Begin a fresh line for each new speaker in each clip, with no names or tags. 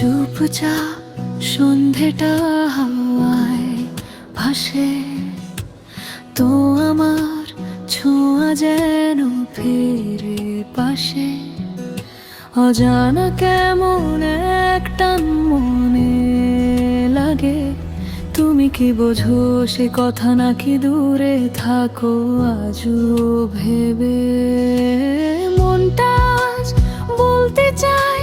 চুপচাপ সন্ধেটা হাওয়ায় ভাসে। তো আমার ছোঁয়া যেন ফেরে পাশে। অজানা কেমন একটা মনে লাগে। তুমি কি বোঝো সে কথা নাকি দূরে থাকো আজও ভেবে? মনটা বলতে চাই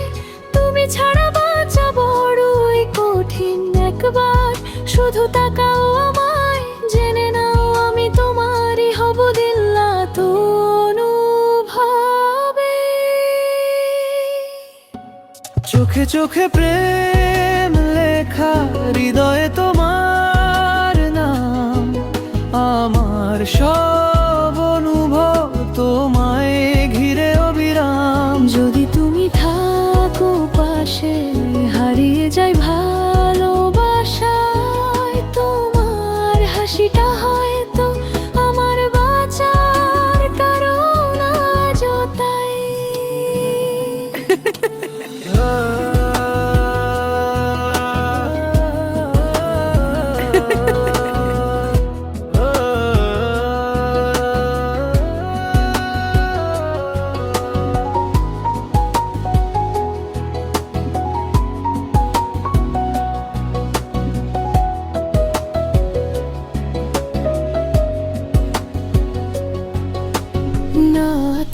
শুধু তাকাও আমায়, জেনে নাও আমি তোমারই হব দিল্লা তো অনুভবে।
চোখে চোখে প্রেম লেখা, হৃদয়ে তোমার নাম, আমার সব অনুভব।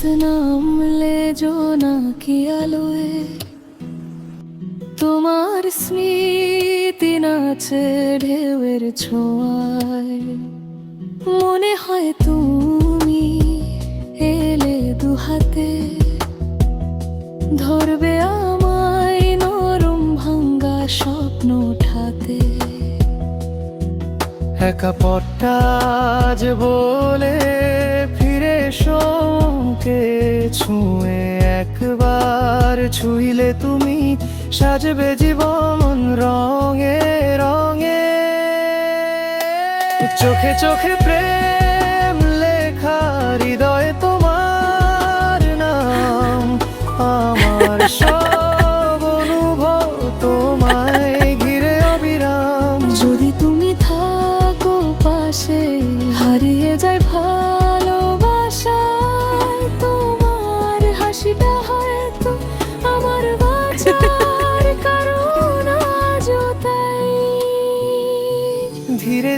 নামলে জোনাকি আলোয়? তোমার স্মৃতি নাচে ঢেউয়ের ছোঁয়ায়। মনে হয় তুমি এলে দুহাতে। ধরবে আমায় নরম ভাঙ্গা স্বপ্ন ঠাতে।
একা পট্টা বলে শোকে ছুঁয়ে একবার ছুঁইলে তুমি সাজবে জীবন রঙে রঙে। চোখে চোখে প্রেম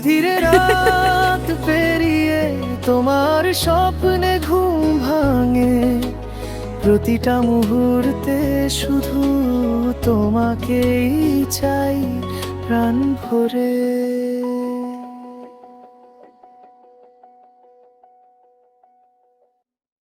ধীরে রাত পেরিয়ে তোমার স্বপ্নে ঘুম ভাঙে। প্রতিটা মুহূর্তে শুধু তোমাকেই চাই প্রাণ ভরে।